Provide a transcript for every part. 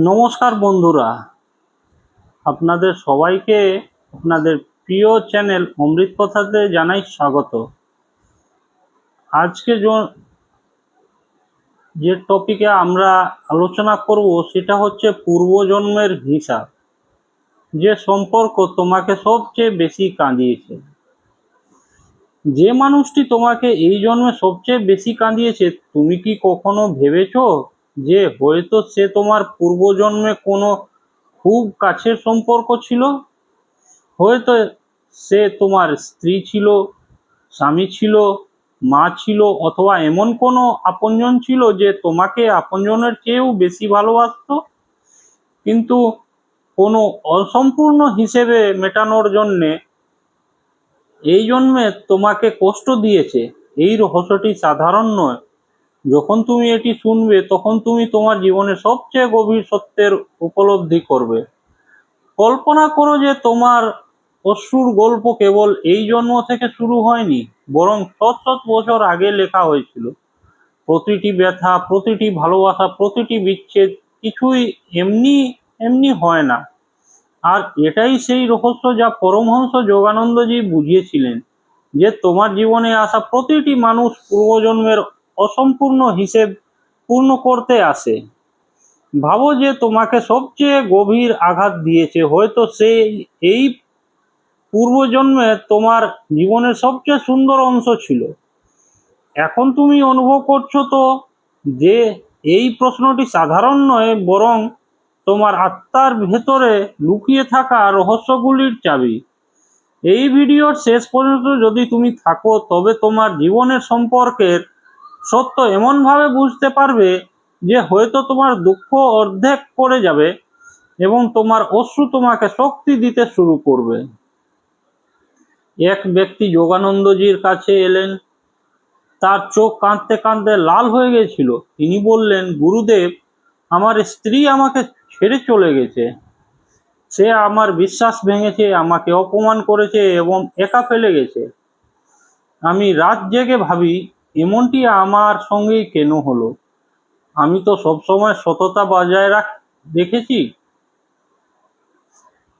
নমস্কার বন্ধুরা। আপনাদের সবাইকে, আপনাদের প্রিয় চ্যানেল অমৃত কথাতে জানাই স্বাগত। আজকে য- টপিকে আমরা আলোচনা করব, সেটা হচ্ছে পূর্বজন্মের হিসাব। যে সম্পর্ক তোমাকে সবচেয়ে বেশি কাঁদিয়েছে। যে মানুষটি তোমাকে এই জন্মে সবচেয়ে বেশি কাঁদিয়েছে, তুমি কি কখনো ভেবেছো? যে হয়তো সে তোমার পূর্বজন্মে কোনো খুব কাছের সম্পর্ক ছিল? হয়তো সে তোমার স্ত্রী ছিল, স্বামী ছিল, মা ছিল, অথবা এমন কোনো আপনজন ছিল যে তোমাকে আপনজনের চেয়েও বেশি ভালোবাসতো? কিন্তু কোনো অসম্পূর্ণ হিসেবে মেটানোর জন্যে এই জন্মে তোমাকে কষ্ট দিয়েছে। এই রহস্যটি সাধারণ নয়। যখন তুমি এটি শুনবে, তখন তুমি তোমার জীবনে সবচেয়ে গভীর সত্যের উপলব্ধি করবে। কল্পনা করো যে তোমার অশ্রুর গল্প কেবল এই জন্ম থেকে শুরু হয়নি, বরং শত শত বছর আগে লেখা হয়েছিল। প্রতিটি ব্যথা, প্রতিটি ভালোবাসা, প্রতিটি বিচ্ছেদ কিছুই এমনি এমনি হয় না। আর এটাই সেই রহস্য যা পরমহংস যোগানন্দজি বুঝিয়েছিলেন, যে তোমার জীবনে আসা প্রতিটি মানুষ পূর্বজন্মের অসম্পূর্ণ হিসেব পূর্ণ করতে আসে। ভাবো যে তোমাকে সবচেয়ে গভীর আঘাত দিয়েছে, হয়তো সে এই পূর্বজন্মে তোমার জীবনের সবচেয়ে সুন্দর অংশ ছিল। এখন তুমি অনুভব করছ তো যে এই প্রশ্নটি সাধারণ নয়, বরং তোমার আত্মার ভেতরে লুকিয়ে থাকা রহস্যগুলির চাবি। এই ভিডিওর শেষ পর্যন্ত যদি তুমি থাকো, তবে তোমার জীবনের সম্পর্কের সত্য এমনভাবে বুঝতে পারবে যে হয়তো তোমার দুঃখ অর্ধেক করে যাবে এবং তোমার অশ্রু তোমাকে শক্তি দিতে শুরু করবে। এক ব্যক্তি যোগানন্দজির কাছে এলেন। তার চোখ কাঁদতে কাঁদতে লাল হয়ে গেছিল। তিনি বললেন, গুরুদেব, আমার স্ত্রী আমাকে ছেড়ে চলে গেছে। সে আমার বিশ্বাস ভেঙেছে, আমাকে অপমান করেছে এবং একা ফেলে গেছে। আমি রাত জেগে ভাবি এমনটি আমার সঙ্গেই কেন হলো? আমি তো সবসময় সততা বজায় রাখ, দেখেছি।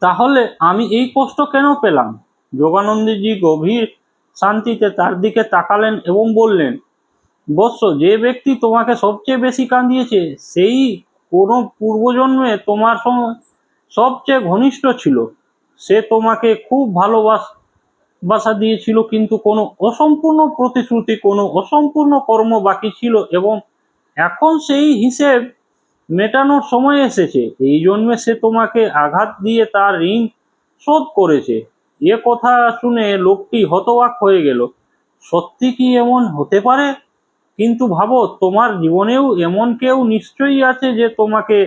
তাহলে আমি এই কষ্ট কেন পেলাম? যোগানন্দজি গভীর শান্তিতে তার দিকে তাকালেন এবং বললেন, বৎস, যে ব্যক্তি তোমাকে সবচেয়ে বেশি কাঁদিয়েছে, সেই কোনো পূর্বজন্মে তোমার সঙ্গে সবচেয়ে ঘনিষ্ঠ ছিল। সে তোমাকে খুব ভালোবাস বাসা দিয়েছিল, কিন্তু কোনো অসম্পূর্ণ প্রতিশ্রুতি, কোনো অসম্পূর্ণ কর্ম বাকি ছিল এবং এখন সেই হিসেব মেটানোর সময় এসেছে। এই জন্মে সে তোমাকে আঘাত দিয়ে তার ঋণ শোধ করেছে। এ কথা শুনে লোকটি হতবাক হয়ে গেল। সত্যি কি এমন হতে পারে? কিন্তু ভাবো, তোমার জীবনেও এমন কেউ নিশ্চয়ই আছে যে তোমাকে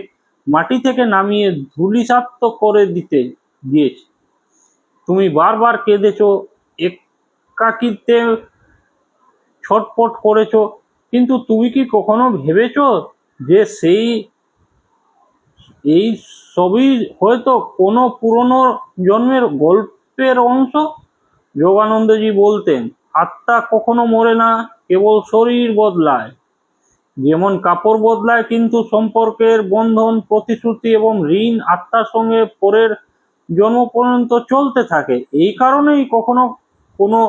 মাটি থেকে নামিয়ে ধূলিসাৎ করে দিতে দিয়েছে। তুমি বারবার কেঁদেছো, একাকিত্বে ছটপট করেছ, কিন্তু তুমি কি কখনো ভেবেছো যে সেই, এই সবই হয়তো কোনো পুরনো জন্মের গল্পের অংশ? যোগানন্দজি বলতেন, আত্মা কখনো মরে না, কেবল শরীর বদলায়। যেমন কাপড় বদলায়, কিন্তু সম্পর্কের বন্ধন, প্রতিশ্রুতি এবং ঋণ আত্মার সঙ্গে পরের জন্ম পর্যন্ত চলতে থাকে। এই কারণেই কখনো কোনো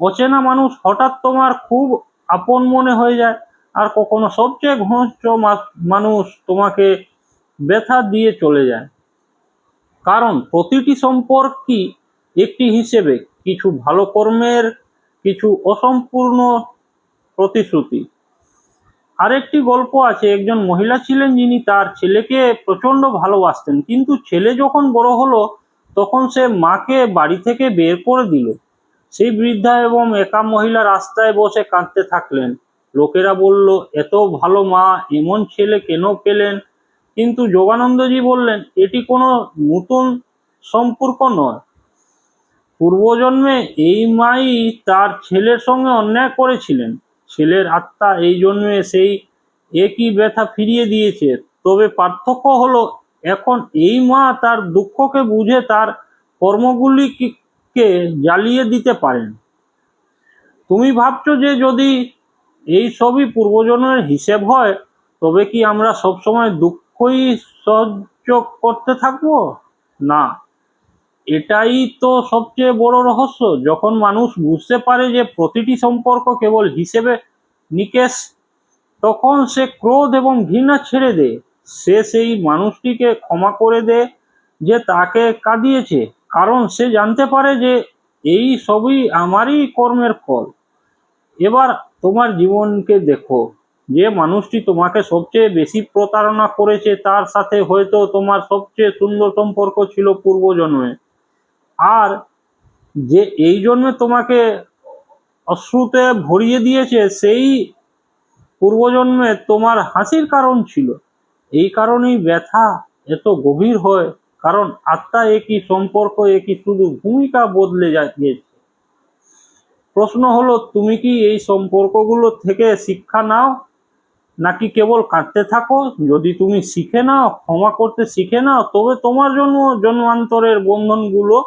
অচেনা মানুষ হঠাৎ তোমার খুব আপন মনে হয়ে যায় আর কখনো সবচেয়ে ঘনিষ্ঠ মানুষ তোমাকে ব্যথা দিয়ে চলে যায়। কারণ প্রতিটি সম্পর্কই একটি হিসেবে, কিছু ভালো কর্মের, কিছু অসম্পূর্ণ প্রতিশ্রুতি। আরেকটি গল্প আছে, একজন মহিলা ছিলেন যিনি তার ছেলেকে প্রচণ্ড ভালোবাসতেন, কিন্তু ছেলে যখন বড় হলো, তখন সে মাকে বাড়ি থেকে বের করে দিল। সেই বৃদ্ধা এবং একা মহিলা রাস্তায় বসে কাঁদতে থাকলেন। লোকেরা বলল, এত ভালো মা, এমন ছেলে কেন পেলেন? কিন্তু যোগানন্দজি বললেন, এটি কোনো নতুন সম্পর্ক নয়। পূর্বজন্মে এই মাই তার ছেলের সঙ্গে অন্যায় করেছিলেন। ছেলের আত্মা এই জন্মে সেই একই ব্যথা ফিরিয়ে দিয়েছে। তবে পার্থক্য হলো, এখন এই মা তার দুঃখকে বুঝে তার কর্মগুলিকে জ্বালিয়ে দিতে পারেন। তুমি ভাবছ যে যদি এই সবই পূর্বজন্মের হিসেব হয়, তবে কি আমরা সবসময় দুঃখই সহ্য করতে থাকব? না। এটাই তো সবচেয়ে বড় রহস্য। যখন মানুষ বুঝতে পারে যে প্রতিটি সম্পর্ক কেবল হিসেবে নিকেশ, তখন সে ক্রোধ এবং ঘৃণা ছেড়ে দেয় সে সেই মানুষটিকে ক্ষমা করে দেয় যে তাকে কাঁদিয়েছে। কারণ সে জানতে পারে যে এই সবই আমারই কর্মের ফল। এবার তোমার জীবনকে দেখো। যে মানুষটি তোমাকে সবচেয়ে বেশি প্রতারণা করেছে, তার সাথে হয়তো তোমার সবচেয়ে সুন্দর সম্পর্ক ছিল পূর্বজন্মে। আর যে এই জন্মে তোমাকে অশ্রুতে ভরিয়ে দিয়েছে, সেই পূর্বজন্মে তোমার হাসির কারণ ছিল। এই কারণেই ব্যথা এত গভীর হয়, কারণ আত্মা একই, সম্পর্ক একই, শুধু ভূমিকা বদলে যা- গিয়েছে। প্রশ্ন হলো, তুমি কি এই সম্পর্কগুলো থেকে শিক্ষা নাও? নাকি কেবল কাটতে থাকো? যদি তুমি শিখে নাও, ক্ষমা করতে শিখে নাও, তবে তোমার জন্য জন্মান্তরের বন্ধনগুলো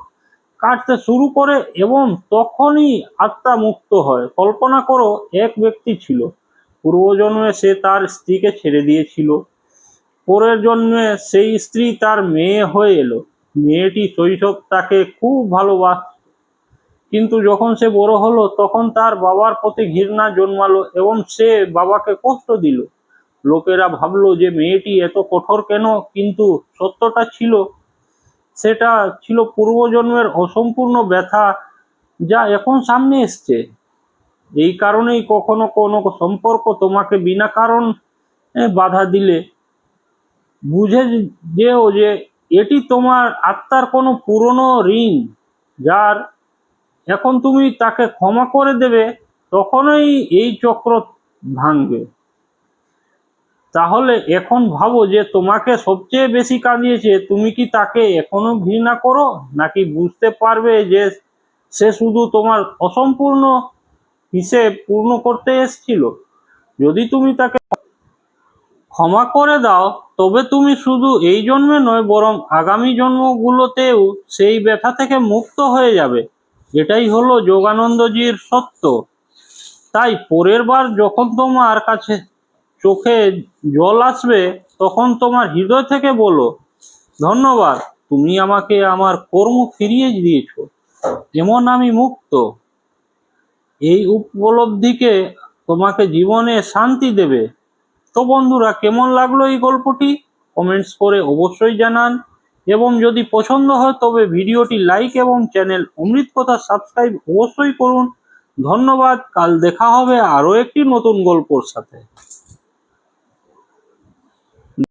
কাটতে শুরু করে এবং তখনই আত্মা মুক্ত হয়। কল্পনা করো, এক ব্যক্তি ছিল। পূর্বজন্মে সে তার স্ত্রীকে ছেড়ে দিয়েছিল। পরের জন্মে সেই স্ত্রী তার মেয়ে হয়ে এলো। মেয়েটি শৈশব তাকে খুব ভালোবাস কিন্তু যখন সে বড় হলো, তখন তার বাবার প্রতি ঘৃণা জন্মালো এবং সে বাবাকে কষ্ট দিল। লোকেরা ভাবলো যে, মেয়েটি এত কঠোর কেন? কিন্তু সত্যটা ছিল সেটা ছিল পূর্বজন্মের অসম্পূর্ণ ব্যথা যা এখন সামনে এসছে। এই কারণেই কখনো কোনো সম্পর্ক তোমাকে বিনা কারণ বাধা দিলে। বুঝে যেও যে এটি তোমার আত্মার কোনো পুরনো ঋণ, যার এখন তুমি তাকে ক্ষমা করে দেবে, তখনই এই চক্র ভাঙবে। তাহলে এখন ভাবো যে তোমাকে সবচেয়ে বেশি কাঁদিয়েছে, তুমি কি তাকে এখনও ঘৃণা করো? নাকি বুঝতে পারবে যে সে শুধু তোমার অসম্পূর্ণ হিসেব পূর্ণ করতে এসেছিল? যদি তুমি তাকে ক্ষমা করে দাও, তবে তুমি শুধু এই জন্মে নয়, বরং আগামী জন্মগুলোতেও সেই ব্যথা থেকে মুক্ত হয়ে যাবে। এটাই হলো যোগানন্দজির সত্য। তাই পরের বার যখন তোমার কাছে চোখে জল আসবে, তখন তোমার হৃদয় থেকে বলো, ধন্যবাদ, তুমি আমাকে আমার কর্ম ফিরিয়ে দিয়েছ, যেমন আমি মুক্ত। এই উপলব্ধিকে তোমাকে জীবনে শান্তি দেবে। তো বন্ধুরা, কেমন লাগল এই গল্পটি? কমেন্টস করে অবশ্যই জানান। এবং যদি পছন্দ হয়, তবে ভিডিওটি লাইক এবং চ্যানেল অমৃত কথা সাবস্ক্রাইব অবশ্যই করুন। ধন্যবাদ, কাল দেখা হবে আরও একটি নতুন গল্পর সাথে।